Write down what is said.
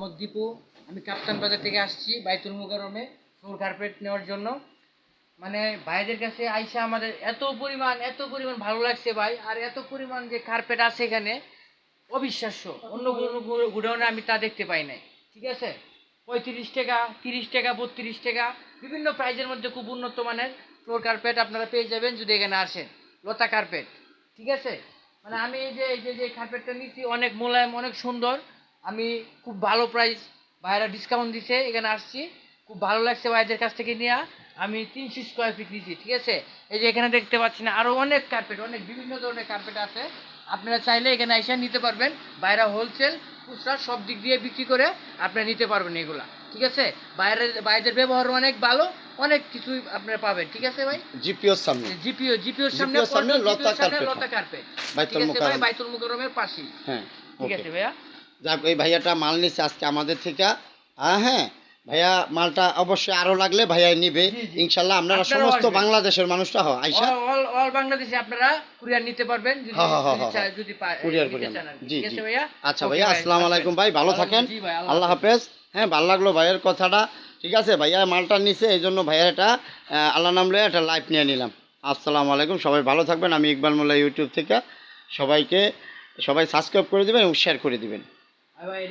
মোহাম্মদ দীপু, আমি কাপ্তান বাজার থেকে আসছি বাইতুল মুকাররমে ফ্লোর কার্পেট নেওয়ার জন্য। মানে ভাইদের কাছে আইসা আমাদের এত পরিমাণ এত পরিমাণ ভালো লাগছে ভাই, আর এত পরিমাণ যে কার্পেট আছে এখানে, অবিশ্বাস্য। অন্য কোনো গুডাউনে আমি তা দেখতে পাই নাই। ঠিক আছে? পঁয়ত্রিশ টাকা, তিরিশ টাকা, বত্রিশ টাকা, বিভিন্ন প্রাইজের মধ্যে খুব উন্নত মানের ফ্লোর কার্পেট আপনারা পেয়ে যাবেন যদি এখানে আসেন। লতা কার্পেট ঠিক আছে? মানে আমি এই যে এই যে কার্পেটটা নিচ্ছি অনেক মোলায়েম, অনেক সুন্দর। আমি খুব ভালো প্রাইস ভাইরা ডিসকাউন্ট দিছে এখানে আসছি। খুব ভালো লাগছে ভাইদের কাছ থেকে নিয়ে। আমি তিনশো স্কোয়ার ফিট নিয়েছি ঠিক আছে? এই যে এখানে দেখতে পাচ্ছি না আরও অনেক কার্পেট অনেক বিভিন্ন ধরনের কার্পেট আছে। আপনারা চাইলে এখানে এসে নিতে পারবেন। বাইরে হোলসেল খুচরা সব দিক দিয়ে বিক্রি করে আপনারা নিতে পারবেন এগুলা ঠিক আছে? বাইরের বাইরের ব্যবহার অনেক ভালো অনেক কিছুই আপনারা পাবেন ঠিক আছে ভাই? জিপিওর সামনে। জিপিও জিপিওর সামনে লতা কার্পেট ঠিক আছে ভাই? বাইতুল মুকাররমের পাশেই। হ্যাঁ ঠিক আছে ভাইয়া? যাক ওই ভাইয়াটা মাল নিচ্ছে আজকে আমাদের থেকে। হ্যাঁ হ্যাঁ ভাইয়া মালটা অবশ্যই আরও লাগলে ভাইয়া নিবে। ইনশাল্লাহ আপনারা সমস্ত বাংলাদেশের মানুষটা হয় আইসা অল অল অল বাংলাদেশে আপনারা কুরিয়ার নিতে পারবেন যদি হ্যাঁ, হ্যাঁ, যদি হ্যাঁ, কুরিয়ার। জি জি। আচ্ছা ভাইয়া ভাই, আসসালামু আলাইকুম ভাই ভালো থাকেন। আল্লাহ হাফেজ। হ্যাঁ ভালো লাগল ভাইয়ের কথাটা। ঠিক আছে ভাইয়া মালটা নিছে এই জন্য ভাইয়া এটা আল্লাহ নাম লয়ে একটা লাইভ নিয়ে নিলাম। আসসালামু আলাইকুম সবাই ভালো থাকবেন। আমি ইকবাল মোল্লা ইউটিউব থেকে সবাইকে সবাই সাবস্ক্রাইব করে দেবেন এবং শেয়ার করে দিবেন। আর ভাই